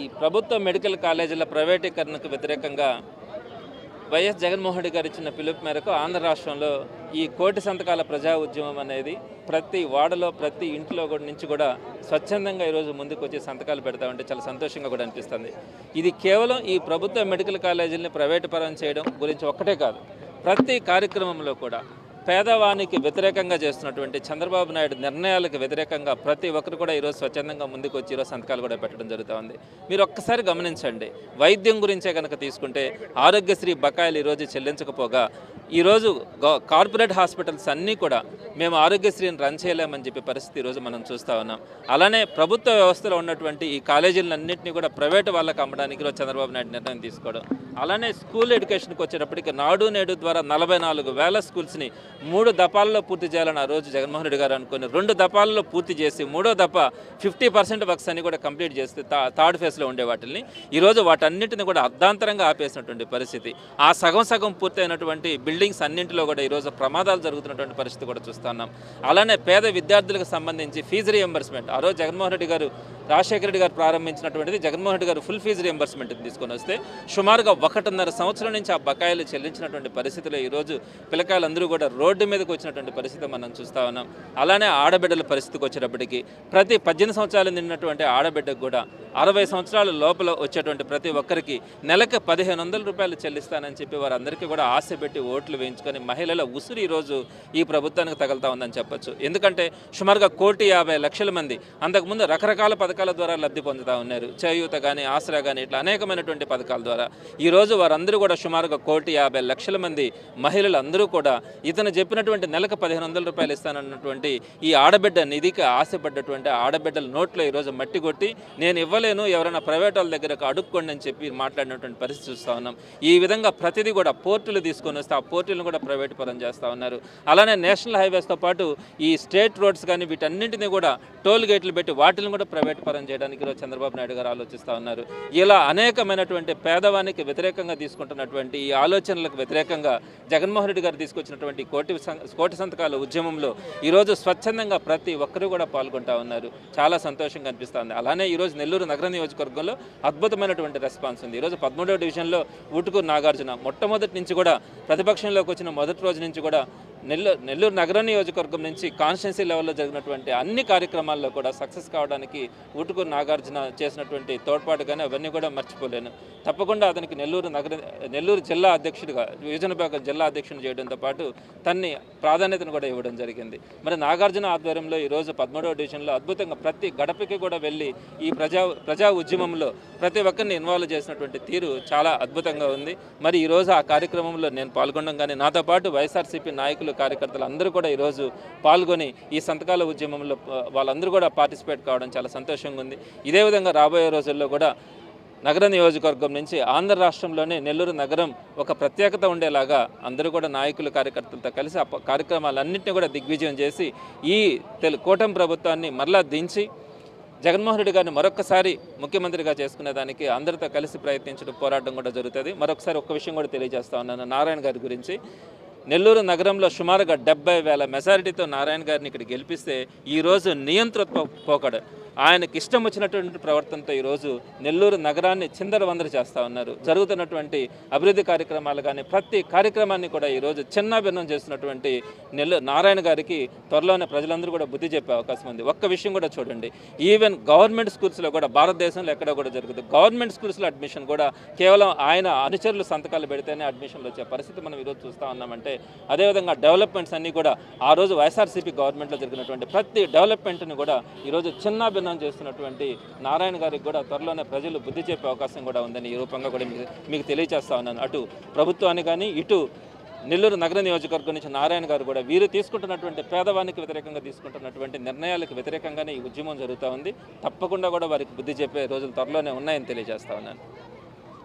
ఈ ప్రభుత్వ మెడికల్ కాలేజీల ప్రైవేటీకరణకు వ్యతిరేకంగా వైఎస్ జగన్మోహన్ రెడ్డి గారు ఇచ్చిన పిలుపు మేరకు ఆంధ్ర రాష్ట్రంలో ఈ కోటి సంతకాల ప్రజా ఉద్యమం అనేది ప్రతి వాడలో ప్రతి ఇంట్లో కూడా నుంచి కూడా స్వచ్ఛందంగా ఈరోజు ముందుకు వచ్చి సంతకాలు పెడతా ఉంటే చాలా సంతోషంగా కూడా అనిపిస్తుంది. ఇది కేవలం ఈ ప్రభుత్వ మెడికల్ కాలేజీలని ప్రైవేటు పరం చేయడం గురించి ఒక్కటే కాదు. ప్రతి కార్యక్రమంలో కూడా పేదవానికి వ్యతిరేకంగా చేస్తున్నటువంటి చంద్రబాబు నాయుడు నిర్ణయాలకు వ్యతిరేకంగా ప్రతి ఒక్కరు కూడా ఈరోజు స్వచ్ఛందంగా ముందుకు వచ్చి ఈరోజు సంతకాలు కూడా పెట్టడం జరుగుతుంది. మీరు ఒక్కసారి గమనించండి. వైద్యం గురించే కనుక తీసుకుంటే ఆరోగ్యశ్రీ బకాయిలు ఈరోజు చెల్లించకపోగా ఈరోజు కార్పొరేట్ హాస్పిటల్స్ అన్నీ కూడా మేము ఆరోగ్యశ్రీని రన్ చేయలేమని చెప్పే పరిస్థితి ఈరోజు మనం చూస్తూ ఉన్నాం. అలానే ప్రభుత్వ వ్యవస్థలో ఉన్నటువంటి ఈ కాలేజీలన్నింటినీ కూడా ప్రైవేట్ వాళ్ళకి అమ్మడానికి ఈరోజు చంద్రబాబు నాయుడు నిర్ణయం తీసుకోవడం. అలానే స్కూల్ ఎడ్యుకేషన్కి వచ్చేటప్పటికి నాడు నేడు ద్వారా నలభై నాలుగు వేల స్కూల్స్ని మూడు దపాల్లో పూర్తి చేయాలని ఆ రోజు జగన్మోహన్ రెడ్డి గారు అనుకుని రెండు దపాల్లో పూర్తి చేసి మూడో దప ఫిఫ్టీ పర్సెంట్ వర్క్స్ అన్ని కూడా కంప్లీట్ చేస్తే తా థర్డ్ ఫేజ్లో ఉండే వాటిని ఈరోజు వాటన్నిటిని కూడా అర్ధాంతరంగా ఆపేసినటువంటి పరిస్థితి. ఆ సగం సగం పూర్తయినటువంటి బిల్డింగ్స్ అన్నింటిలో కూడా ఈరోజు ప్రమాదాలు జరుగుతున్నటువంటి పరిస్థితి కూడా చూస్తున్నాం అలానే పేద విద్యార్థులకు సంబంధించి ఫీజు రియంబర్స్మెంట్ ఆ రోజు జగన్మోహన్ రెడ్డి గారు రాజశేఖర రెడ్డి గారు ప్రారంభించినటువంటిది జగన్మోహన్ రెడ్డి గారు ఫుల్ ఫీజు రియంబర్స్మెంట్ తీసుకొని వస్తే సుమారుగా ఒకటిన్నర సంవత్సరం నుంచి ఆ బకాయిలు చెల్లించినటువంటి పరిస్థితిలో ఈరోజు పిల్లకాయలందరూ కూడా రోడ్డు మీదకి వచ్చినటువంటి పరిస్థితి మనం చూస్తా ఉన్నాం. అలానే ఆడబిడ్డల పరిస్థితికి వచ్చేటప్పటికి ప్రతి పద్దెనిమిది సంవత్సరాలు నిండినటువంటి ఆడబిడ్డకు కూడా అరవై సంవత్సరాల లోపల వచ్చేటువంటి ప్రతి ఒక్కరికి నెలకు పదిహేను వందల రూపాయలు చెల్లిస్తానని చెప్పి వారందరికీ కూడా ఆశ పెట్టి ఓట్లు వేయించుకొని మహిళల ఉసురు ఈరోజు ఈ ప్రభుత్వానికి తగులుతా ఉందని చెప్పొచ్చు. ఎందుకంటే సుమారుగా కోటి యాభై లక్షల మంది అంతకుముందు రకరకాల పథకాలు పథకాల ద్వారా లబ్ధి పొందుతూ ఉన్నారు. చేయూత కానీ ఆసరా కానీ ఇట్లా అనేకమైనటువంటి పథకాల ద్వారా. ఈరోజు వారందరూ కూడా సుమారుగా కోటి యాభై లక్షల మంది మహిళలు అందరూ కూడా ఇతను చెప్పినటువంటి నెలకు పదిహేను వందల రూపాయలు ఇస్తానన్నటువంటి ఈ ఆడబిడ్డ నిధికి ఆశపడ్డటువంటి ఆడబిడ్డల నోట్లో ఈరోజు మట్టి కొట్టి నేను ఇవ్వలేను ఎవరైనా ప్రైవేట్ వాళ్ళ దగ్గరకు అడుక్కోండి అని చెప్పి మాట్లాడినటువంటి పరిస్థితి చూస్తూ ఉన్నాం. ఈ విధంగా ప్రతిదీ కూడా పోర్టులు తీసుకొని వస్తే ఆ పోర్టులను కూడా ప్రైవేట్ పరం చేస్తూ ఉన్నారు. అలానే నేషనల్ హైవేస్తో పాటు ఈ స్టేట్ రోడ్స్ కానీ వీటన్నింటినీ కూడా టోల్ గేట్లు పెట్టి వాటిని కూడా ప్రైవేట్ పరం చేయడానికి ఈరోజు చంద్రబాబు నాయుడు గారు ఆలోచిస్తూ ఉన్నారు. ఇలా అనేకమైనటువంటి పేదవానికి వ్యతిరేకంగా తీసుకుంటున్నటువంటి ఈ ఆలోచనలకు వ్యతిరేకంగా జగన్మోహన్ రెడ్డి గారు తీసుకొచ్చినటువంటి కోటి కోటి సంతకాల ఉద్యమంలో ఈరోజు స్వచ్ఛందంగా ప్రతి ఒక్కరూ కూడా పాల్గొంటా ఉన్నారు. చాలా సంతోషంగా అనిపిస్తుంది అలానే ఈరోజు నెల్లూరు నగర నియోజకవర్గంలో అద్భుతమైనటువంటి రెస్పాన్స్ ఉంది. ఈరోజు పదమూడవ డివిజన్లో ఉటుకు నాగార్జున మొట్టమొదటి నుంచి కూడా ప్రతిపక్షంలోకి వచ్చిన మొదటి రోజు నుంచి కూడా నెల్లూరు నెల్లూరు నగర నియోజకవర్గం నుంచి కాన్స్టిట్యున్సీ లెవెల్లో జరిగినటువంటి అన్ని కార్యక్రమాల్లో కూడా సక్సెస్ కావడానికి ఊటుకూరు నాగార్జున చేసినటువంటి తోడ్పాటు కానీ అవన్నీ కూడా మర్చిపోలేను. తప్పకుండా అతనికి నెల్లూరు నగర నెల్లూరు జిల్లా అధ్యక్షుడిగా విభజన జిల్లా అధ్యక్షుడు చేయడంతో పాటు తన్ని ప్రాధాన్యతను కూడా ఇవ్వడం జరిగింది. మరి నాగార్జున ఆధ్వర్యంలో ఈరోజు పదమూడవ డివిజన్లో అద్భుతంగా ప్రతి గడపకి కూడా వెళ్ళి ఈ ప్రజా ప్రజా ఉద్యమంలో ప్రతి ఒక్కరిని ఇన్వాల్వ్ చేసినటువంటి తీరు చాలా అద్భుతంగా ఉంది. మరి ఈరోజు ఆ కార్యక్రమంలో నేను పాల్గొనడం కానీ నాతో పాటు వైఎస్ఆర్సీపీ నాయకులు కార్యకర్తలు అందరూ కూడా ఈరోజు పాల్గొని ఈ సంతకాల ఉద్యమంలో వాళ్ళందరూ కూడా పార్టిసిపేట్ కావడం చాలా సంతోషంగా ఉంది. ఇదే విధంగా రాబోయే రోజుల్లో కూడా నగర నియోజకవర్గం నుంచి ఆంధ్ర రాష్ట్రంలోనే నెల్లూరు నగరం ఒక ప్రత్యేకత ఉండేలాగా అందరూ కూడా నాయకులు కార్యకర్తలతో కలిసి ఆ కార్యక్రమాలన్నింటినీ కూడా దిగ్విజయం చేసి ఈ తెలు కూటమి ప్రభుత్వాన్ని మరలా దించి జగన్మోహన్ రెడ్డి గారిని మరొకసారి ముఖ్యమంత్రిగా చేసుకునే దానికి అందరితో కలిసి ప్రయత్నించడం పోరాటం కూడా జరుగుతుంది. మరొకసారి ఒక్క విషయం కూడా తెలియజేస్తా ఉన్నాను. నారాయణ గారి గురించి నెల్లూరు నగరంలో సుమారుగా డెబ్బై వేల మెజారిటీతో నారాయణ గారిని ఇక్కడ గెలిపిస్తే ఈరోజు నియంతృత్వ పోకడు. ఆయనకి ఇష్టం వచ్చినటువంటి ప్రవర్తనతో ఈరోజు నెల్లూరు నగరాన్ని చిందరవందర చేస్తూ ఉన్నారు. జరుగుతున్నటువంటి అభివృద్ధి కార్యక్రమాలు కానీ ప్రతి కార్యక్రమాన్ని కూడా ఈరోజు చిన్నాభిన్నం చేస్తున్నటువంటి నెల్లూరు నారాయణ గారికి త్వరలోనే ప్రజలందరూ కూడా బుద్ధి చెప్పే అవకాశం ఉంది. ఒక్క విషయం కూడా చూడండి. ఈవెన్ గవర్నమెంట్ స్కూల్స్లో కూడా భారతదేశంలో ఎక్కడ కూడా జరుగుతుంది. గవర్నమెంట్ స్కూల్స్లో అడ్మిషన్ కూడా కేవలం ఆయన అనుచరులు సంతకాలు పెడితేనే అడ్మిషన్లు వచ్చే పరిస్థితి మనం ఈరోజు చూస్తూ ఉన్నామంటే అదేవిధంగా డెవలప్మెంట్స్ అన్నీ కూడా ఆ రోజు వైఎస్ఆర్సీపీ గవర్నమెంట్లో జరిగినటువంటి ప్రతి డెవలప్మెంట్ని కూడా ఈరోజు చిన్నాభిన్నం చేస్తున్నటువంటి నారాయణ గారికి కూడా త్వరలోనే ప్రజలు బుద్ధి చెప్పే అవకాశం కూడా ఉందని ఈ రూపంగా కూడా మీకు మీకు తెలియజేస్తా ఉన్నాను. అటు ప్రభుత్వాన్ని కానీ ఇటు నెల్లూరు నగర నియోజకవర్గం నుంచి నారాయణ గారు కూడా వీరు తీసుకుంటున్నటువంటి పేదవానికి వ్యతిరేకంగా తీసుకుంటున్నటువంటి నిర్ణయాలకు వ్యతిరేకంగానే ఈ ఉద్యమం జరుగుతూ ఉంది. తప్పకుండా కూడా వారికి బుద్ధి చెప్పే రోజులు త్వరలోనే ఉన్నాయని తెలియజేస్తా ఉన్నాను.